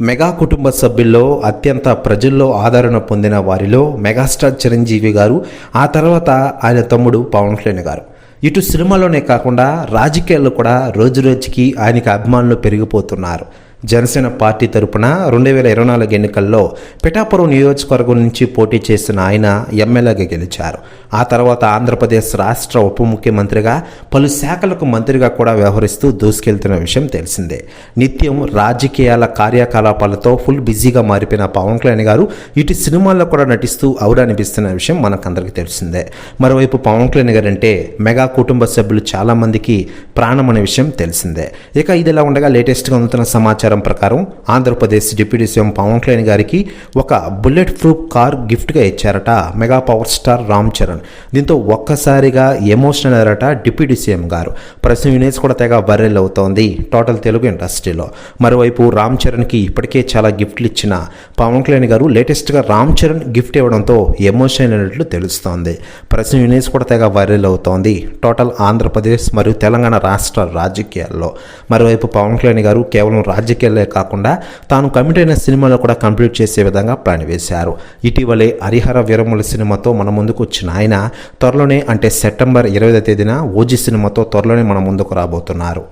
Mega కుటుంబ సభ్యుల్లో అత్యంత ప్రజల్లో ఆదరణ పొందిన వారిలో మెగాస్టార్ చిరంజీవి గారు ఆ తర్వాత ఆయన తమ్ముడు పవన్ కళ్యాణ్ గారు. ఇటు సినిమాలోనే కాకుండా రాజకీయాల్లో కూడా రోజురోజుకి ఆయనకి అభిమానులు పెరిగిపోతున్నారు. జనసేన పార్టీ తరపున రెండు వేల ఇరవై నాలుగు ఎన్నికల్లో పిఠాపురం నియోజకవర్గం నుంచి పోటీ చేసిన ఆయన ఎమ్మెల్యేగా గెలిచారు. ఆ తర్వాత ఆంధ్రప్రదేశ్ రాష్ట్ర ఉప ముఖ్యమంత్రిగా పలు శాఖలకు మంత్రిగా కూడా వ్యవహరిస్తూ దూసుకెళ్తున్న విషయం తెలిసిందే. నిత్యం రాజకీయాల కార్యకలాపాలతో ఫుల్ బిజీగా మారిపోయిన పవన్ కళ్యాణ్ గారు ఇటు సినిమాల్లో కూడా నటిస్తూ అవుడనిపిస్తున్న విషయం మనకందరికీ తెలిసిందే. మరోవైపు పవన్ కళ్యాణ్ గారు అంటే మెగా కుటుంబ సభ్యులు చాలామందికి ప్రాణం అనే విషయం తెలిసిందే. ఇక ఇదిలా ఉండగా లేటెస్ట్గా అందుతున్న సమాచారం ప్రకారం ఆంధ్రప్రదేశ్ డిప్యూటీ సీఎం పవన్ కళ్యాణ్ గారికి ఒక బుల్లెట్ ప్రూఫ్ కార్ గిఫ్ట్గా ఇచ్చారట mega power star Ram Charan. దీంతో ఒక్కసారిగా ఎమోషనల్ అయ్యారట డిప్యూటీ సీఎం గారు. ప్రస్తుతం యూనిట్స్ కూడా తెగ వైరల్ అవుతోంది టోటల్ తెలుగు ఇండస్ట్రీలో. మరోవైపు రామ్ చరణ్కి ఇప్పటికే చాలా గిఫ్ట్లు ఇచ్చిన పవన్ కళ్యాణ్ గారు లేటెస్ట్గా రామ్ చరణ్ గిఫ్ట్ ఇవ్వడంతో ఎమోషనల్ అయినట్లు తెలుస్తోంది. ప్రస్తుతం యూనిట్స్ కూడా తెగ వైరల్ అవుతోంది టోటల్ ఆంధ్రప్రదేశ్ మరియు తెలంగాణ రాష్ట్ర రాజకీయాల్లో. మరోవైపు పవన్ కళ్యాణ్ గారు కేవలం రాజకీయాలే కాకుండా తాను కమిట్ అయిన సినిమాలో కూడా కంప్లీట్ చేసే విధంగా ప్లాన్ వేశారు ఇటీవలే హరిహర వీరముల సినిమాతో మన ముందుకు వచ్చిన ఆయన త్వరలోనే అంటే సెప్టెంబర్ ఇరవై తేదీన ఓజీ సినిమాతో త్వరలోనే మన ముందుకు రాబోతున్నారు.